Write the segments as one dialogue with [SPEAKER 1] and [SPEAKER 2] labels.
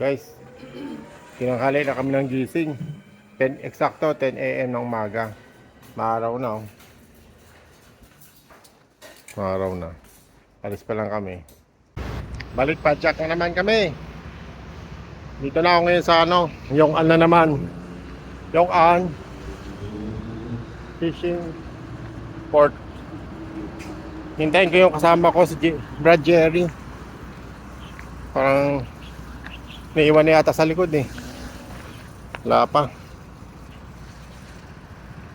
[SPEAKER 1] Guys, tinanghali na kami ng gising. 10, eksakto 10 a.m. ng umaga. Maaraw na oh. Maaraw na. Alis pa lang kami. Balik pa, check na naman kami. Dito na ako ngayon sa ano, yung ano naman. Yung an fishing port. Hintayin ko yung kasama ko si Brad Jerry. Parang naiwan na yata sa likod eh. Wala pa.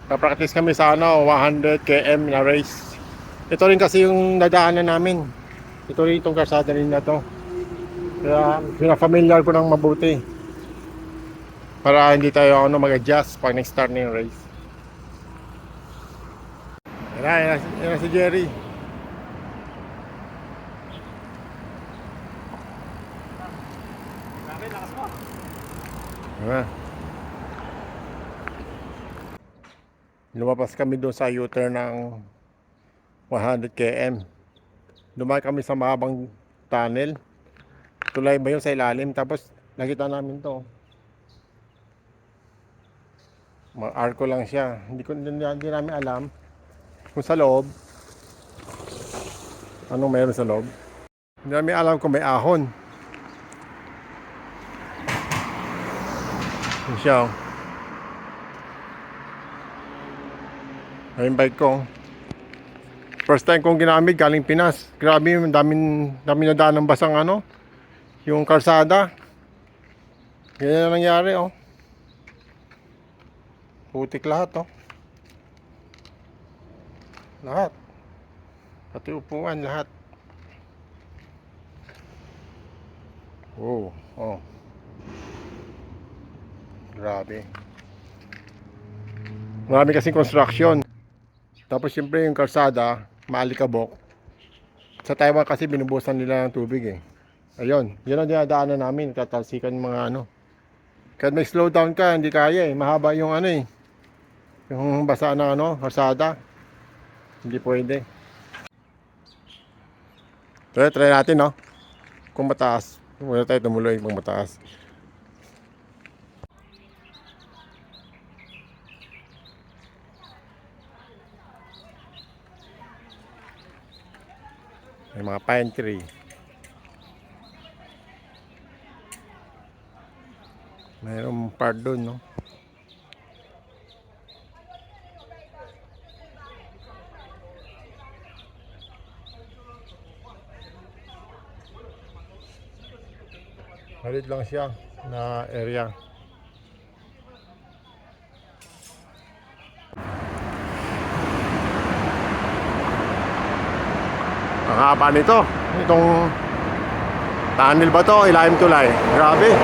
[SPEAKER 1] Kapractice kami sa ano, 100 km na race. Ito rin kasi yung nadaanan namin. Ito rin itong karsada rin na to. Kaya pinafamiliar ko ng mabuti. Para hindi tayo ano, mag-adjust pag nag-start na yung race. Yan na, yan na si Jerry. Na. Lumabas kami doon sa U-turn ng 100 km. Dumaan kami sa mahabang tunnel. Tulay ba yun sa ilalim? Tapos nakita namin to. Mga arko lang siya. Hindi, ko, hindi, hindi namin alam kung sa loob. Anong meron sa loob? Hindi namin alam kung may ahon. Yun siya. oh. Ko. First time kong ginamit galing Pinas. Grabe, daming daming nadaan ng basang ano, yung kalsada. Ganyan na nangyari oh. Putik lahat oh. Lahat. Pati upuan lahat. Oh, oh. Grabe. Marami kasing construction. Tapos siyempre yung kalsada, maalikabok. Sa Taiwan kasi binubusan nila ng tubig eh. Ayun, yun ang dinadaanan namin, tatalsikan yung mga ano. Kahit may slow down ka, hindi kaya eh. Mahaba yung ano eh. Yung basa ng ano, kalsada. Hindi pwede. Try, try natin no. Kung mataas. Muna tayo tumuloy kung mataas. May mga pine tree. Mayroong part doon, no? Halit lang siya na area. Ang haba nito. Itong tunnel ba to? Ilalim tulay. Grabe.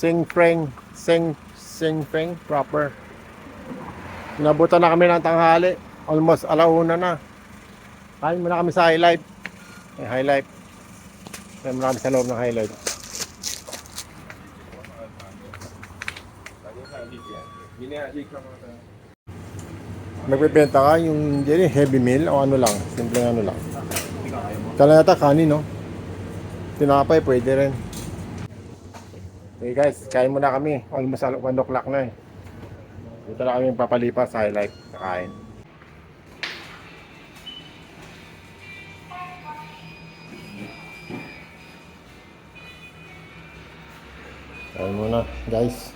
[SPEAKER 1] Sing Freng, Sing Sing Freng proper. Nabutan na kami ng tanghali. Almost alauna na. Kain muna kami sa High Life. Eh, High Life. Kain muna kami sa loob ng High Life. Nagbebenta ka yung dyan, heavy meal o ano lang, simple ano lang. Kala yata kanin, no? Tinapay, pwede rin. Okay guys, kain muna kami. Almost 1 o'clock na eh. Dito na kami papalipas sa highlight. Kakain. Kain muna guys.